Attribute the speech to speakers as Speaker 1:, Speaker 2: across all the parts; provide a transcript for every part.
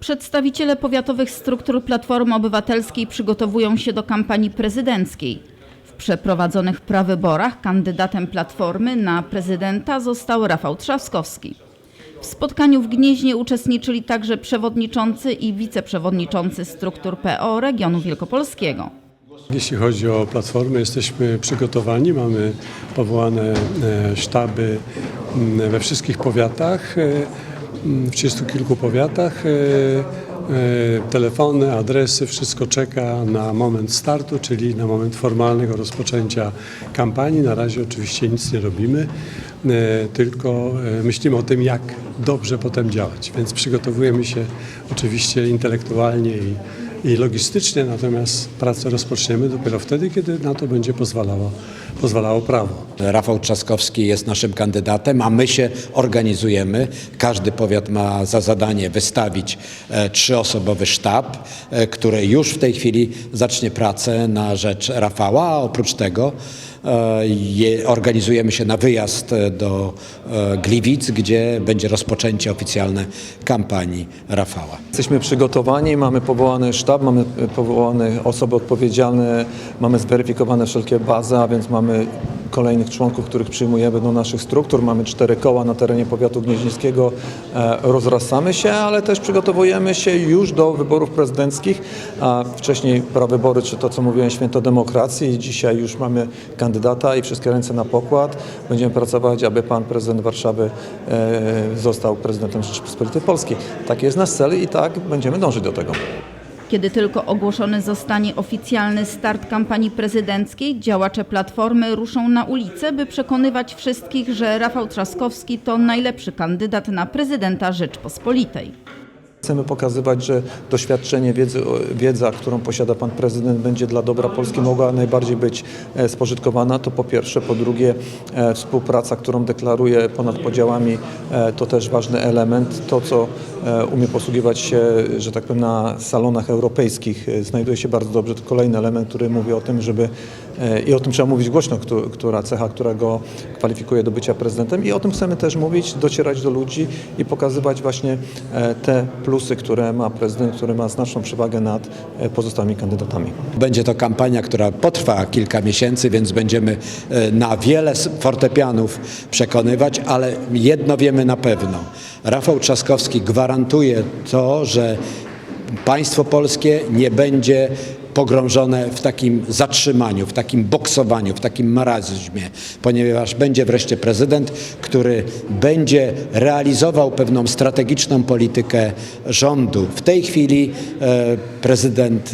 Speaker 1: Przedstawiciele powiatowych struktur Platformy Obywatelskiej przygotowują się do kampanii prezydenckiej. W przeprowadzonych prawyborach kandydatem Platformy na prezydenta został Rafał Trzaskowski. W spotkaniu w Gnieźnie uczestniczyli także przewodniczący i wiceprzewodniczący struktur PO regionu wielkopolskiego.
Speaker 2: Jeśli chodzi o Platformę, jesteśmy przygotowani. Mamy powołane e, sztaby we wszystkich powiatach, e, w trzydziestu kilku powiatach. e, e, Telefony, adresy, wszystko czeka na moment startu, czyli na moment formalnego rozpoczęcia kampanii. Na razie oczywiście nic nie robimy, e, tylko myślimy o tym, jak dobrze potem działać. Więc przygotowujemy się oczywiście intelektualnie i i logistycznie, natomiast pracę rozpoczniemy dopiero wtedy, kiedy na to będzie pozwalało, pozwalało prawo.
Speaker 3: Rafał Trzaskowski jest naszym kandydatem, a my się organizujemy. Każdy powiat ma za zadanie wystawić e, trzyosobowy sztab, e, który już w tej chwili zacznie pracę na rzecz Rafała, a oprócz tego organizujemy się na wyjazd e, do e, Gliwic, gdzie będzie rozpoczęcie oficjalne kampanii Rafała.
Speaker 4: Jesteśmy przygotowani, mamy powołany sztab, mamy e, powołane osoby odpowiedzialne, mamy zweryfikowane wszelkie bazy, a więc mamy kolejnych członków, których przyjmujemy do naszych struktur. Mamy cztery koła na terenie powiatu gnieźnieńskiego. E, Rozrastamy się, ale też przygotowujemy się już do wyborów prezydenckich. Wcześniej prawybory, czy to co mówiłem, święto demokracji. Dzisiaj już mamy kandydata i wszystkie ręce na pokład. Będziemy pracować, aby pan prezydent Warszawy e, został prezydentem Rzeczypospolitej Polskiej. Taki jest nasz cel i tak będziemy dążyć do tego.
Speaker 1: Kiedy tylko ogłoszony zostanie oficjalny start kampanii prezydenckiej, działacze Platformy ruszą na ulicę, by przekonywać wszystkich, że Rafał Trzaskowski to najlepszy kandydat na prezydenta Rzeczpospolitej.
Speaker 4: Chcemy pokazywać, że doświadczenie, wiedzy, wiedza, którą posiada pan prezydent, będzie dla dobra Polski mogła najbardziej być e, spożytkowana. To po pierwsze. Po drugie, e, współpraca, którą deklaruje ponad podziałami, e, to też ważny element. To, co umie posługiwać się, że tak powiem, na salonach europejskich, znajduje się bardzo dobrze. To kolejny element, który mówi o tym, żeby i o tym trzeba mówić głośno, któ- która cecha, która go kwalifikuje do bycia prezydentem. I o tym chcemy też mówić, docierać do ludzi i pokazywać właśnie e, te plusy, które ma prezydent, który ma znaczną przewagę nad e, pozostałymi kandydatami.
Speaker 3: Będzie to kampania, która potrwa kilka miesięcy, więc będziemy e, na wiele fortepianów przekonywać, ale jedno wiemy na pewno. Rafał Trzaskowski gwarantuje to, że państwo polskie nie będzie pogrążone w takim zatrzymaniu, w takim boksowaniu, w takim marazmie, ponieważ będzie wreszcie prezydent, który będzie realizował pewną strategiczną politykę rządu. W tej chwili e, prezydent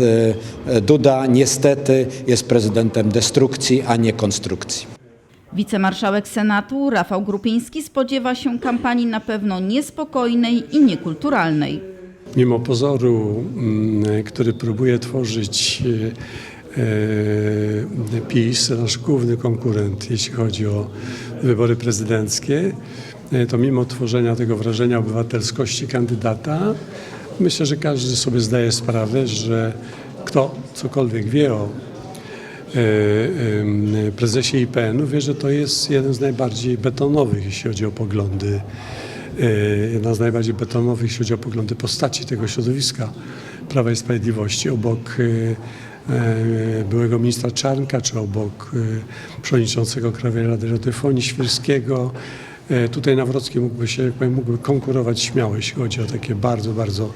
Speaker 3: e, Duda niestety jest prezydentem destrukcji, a nie konstrukcji.
Speaker 1: Wicemarszałek Senatu Rafał Grupiński spodziewa się kampanii na pewno niespokojnej i niekulturalnej.
Speaker 2: Mimo pozoru, mm, który próbuje tworzyć e, e, PiS, nasz główny konkurent, jeśli chodzi o wybory prezydenckie, e, to mimo tworzenia tego wrażenia obywatelskości kandydata, myślę, że każdy sobie zdaje sprawę, że kto cokolwiek wie o prezesie IPN-u wie, że to jest jeden z najbardziej betonowych, jeśli chodzi o poglądy, jedna z najbardziej betonowych, jeśli chodzi o poglądy postaci tego środowiska Prawa i Sprawiedliwości, obok e, e, byłego ministra Czarnka, czy obok przewodniczącego Krajowej Rady Radiofonii Świrskiego. E, Tutaj Nawrocki mógłby się, jak powiem, mógłby konkurować śmiało, jeśli chodzi o takie bardzo, bardzo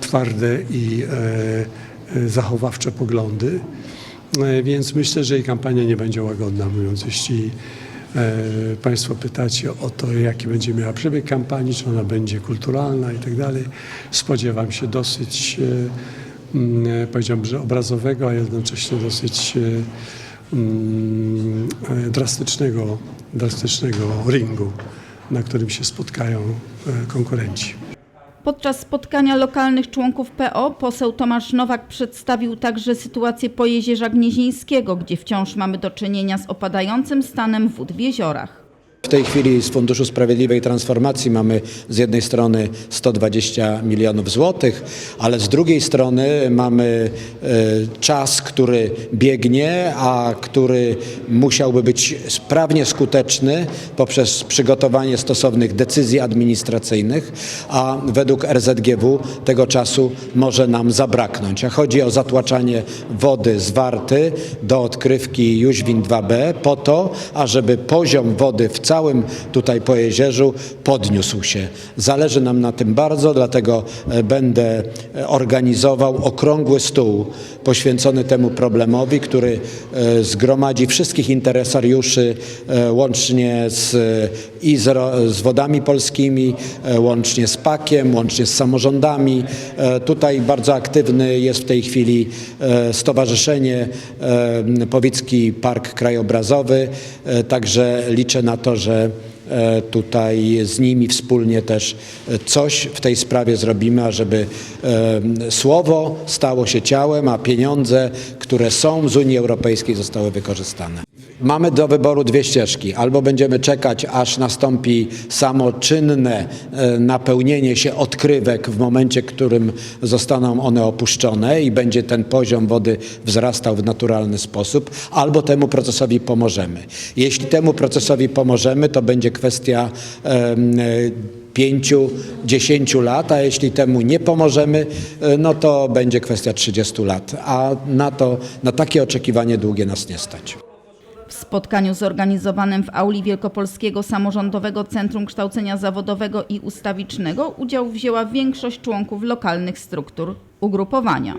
Speaker 2: twarde i e, e, zachowawcze poglądy. E, Więc myślę, że jej kampania nie będzie łagodna, mówiąc, jeśli Państwo pytacie o to, jaki będzie miała przebieg kampanii, czy ona będzie kulturalna i tak dalej. Spodziewam się dosyć, e, mm, e, powiedziałbym, że obrazowego, a jednocześnie dosyć e, mm, e, drastycznego, drastycznego ringu, na którym się spotkają e, konkurenci.
Speaker 1: Podczas spotkania lokalnych członków PO poseł Tomasz Nowak przedstawił także sytuację Pojezierza Gnieźnieńskiego, gdzie wciąż mamy do czynienia z opadającym stanem wód w jeziorach.
Speaker 3: W tej chwili z Funduszu Sprawiedliwej Transformacji mamy z jednej strony 120 milionów złotych, ale z drugiej strony mamy e, czas, który biegnie, a który musiałby być sprawnie skuteczny poprzez przygotowanie stosownych decyzji administracyjnych, a według RZGW tego czasu może nam zabraknąć. A chodzi o zatłaczanie wody z Warty do odkrywki Jóźwin 2B po to, ażeby poziom wody w całym tutaj Pojezierzu podniósł się. Zależy nam na tym bardzo, dlatego e, będę e, organizował okrągły stół poświęcony temu problemowi, który e, zgromadzi wszystkich interesariuszy łącznie z, i z, z wodami polskimi, łącznie z PAK-iem, łącznie z samorządami. Tutaj bardzo aktywny jest w tej chwili Stowarzyszenie Powicki Park Krajobrazowy, także liczę na to, że e, tutaj z nimi wspólnie też coś w tej sprawie zrobimy, ażeby e, słowo stało się ciałem, a pieniądze, które są z Unii Europejskiej zostały wykorzystane. Mamy do wyboru dwie ścieżki. Albo będziemy czekać, aż nastąpi samoczynne e, napełnienie się odkrywek w momencie, w którym zostaną one opuszczone i będzie ten poziom wody wzrastał w naturalny sposób, albo temu procesowi pomożemy. Jeśli temu procesowi pomożemy, to będzie kwestia em, e, pięciu, dziesięciu lat, a jeśli temu nie pomożemy, e, no to będzie kwestia 30 lat. A na to, na takie oczekiwanie długie nas nie stać.
Speaker 1: W spotkaniu zorganizowanym w auli Wielkopolskiego Samorządowego Centrum Kształcenia Zawodowego i Ustawicznego udział wzięła większość członków lokalnych struktur ugrupowania.